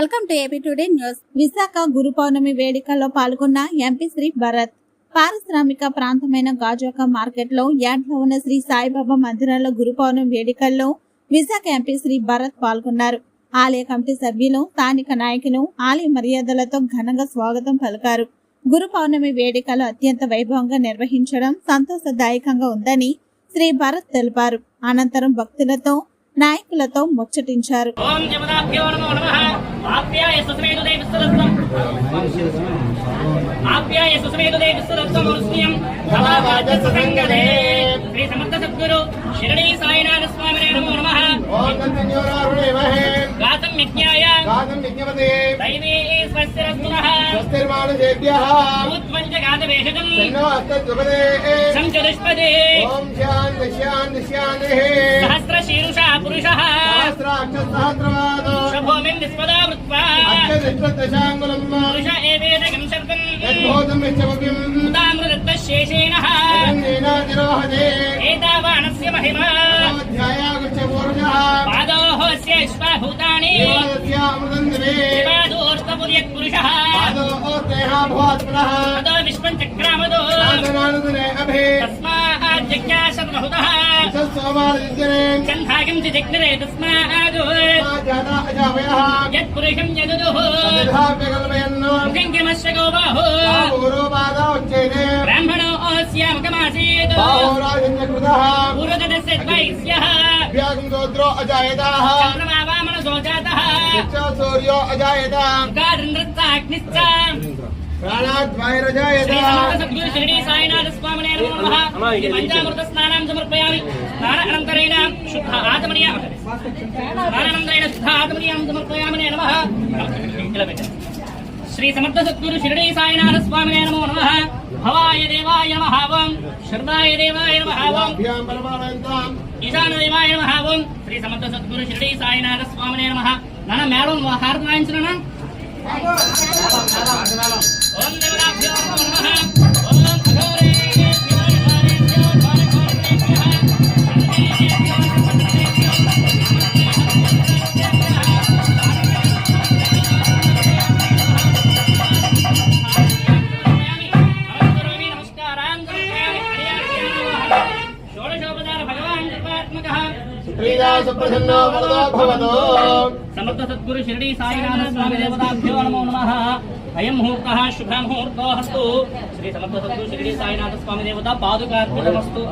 Welcome to AP today news. Visakha Guru Purnima వేడుకల్లో పాల్గొన్న MP Shri Bharat. పారిశ్రామిక ప్రాంతమైన గాజువాక మార్కెట్లో యాడ్లో ఉన్న శ్రీ సాయిబాబా మందిరంలో గురు పౌర్ణమి వేడుకల్లో విశాఖ ఎంపీ శ్రీ భరత్ పాల్గొన్నారు. ఆలయ కమిటీ సభ్యులు స్థానిక నాయకులు ఆలయ మర్యాదలతో ఘనంగా స్వాగతం పలికారు. గురు పౌర్ణమి వేడుకలు అత్యంత వైభవంగా నిర్వహించడం సంతోషదాయకంగా ఉందని శ్రీ భరత్ తెలిపారు. అనంతరం భక్తులతో నాయకులతో ముచ్చటించారు. సంచదుష్పదే ఓం శాంతి శాంతి శాంతిః పురుషః సహస్రాక్ష సహస్రవాదో శభోమిన్ నిస్పదా వృత్వా అక్షదశాంగులం పురుష యద్భూతం ఏతావానస్య మహిమా. అధ్యాయాగుచ్చ పూర్వజः దివే పాదోష్టపుర్యః పాదో ఓత్తేహ భూత్పునః తదో విశ్వం చక్రామదో అభే చ జగ్నిరే తస్మాద్ యత్పురుషం యదుదుః ముఖం కిమస్య గోబాహు బ్రాహ్మణో అస్య ముఖమాసీత్ పూర్వతదస్య ద్వైస్యః అభ్యాగం గోత్రో అజాయతాः చంద్రమా వామనసో జాతः సూర్యో అజాయత గాఢృంద్రత్సాగ్నిశ్చ ప్రాణాద్వైరజాయత శ్రీ సమర్థ సద్గురు షిరిడి సాయినాథ స్వామినే నమో నమః ఇది పంచామృత స్నానం సమర్పయామి స్నానానంతరేణ శుద్ధ ఆత్మనీయ స్నానానంతరేణ శుద్ధ ఆత్మనీయం సమర్పయామి నమ శ్రీ సమర్థ సద్గురు షిరిడి సాయినాథ స్వామినే నమో నమః భవాయ దేవాయ నమః ఓం శర్వాయ దేవాయ నమః ఓం ఈశాన దేవాయ నమః ఓం శ్రీ సమర్థ సద్గురు షిరిడి సాయినాథ స్వామినే నమ నాన్న మేడం హారతి వాయించిన ఓం దేవరాభ్యో నమ శ్రీదా సుప్రసన్నో వరదో భవతో సమర్థ సద్గురు షిరడి సాయినాథ స్వామి దేవతాభ్యో నమో నమః అయం ముహూర్తః శుభ ముహూర్తో హస్తు శ్రీ సమర్థ సద్గురు షిరడి సాయినాథ స్వామి దేవత పాదుకార్పుటమస్తు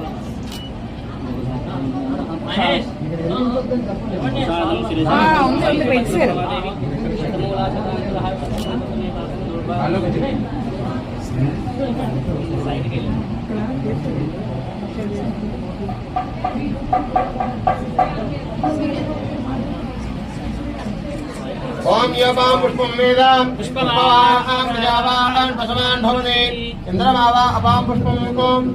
మహేష్ సాధం ओम यवां पुष्पं वेदां पुष्पमावां प्रजावान् पशवान् भवने इन्द्रमावा अपां पुष्पं मुकोम्।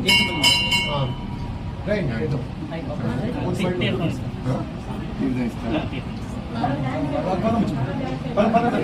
Thank you.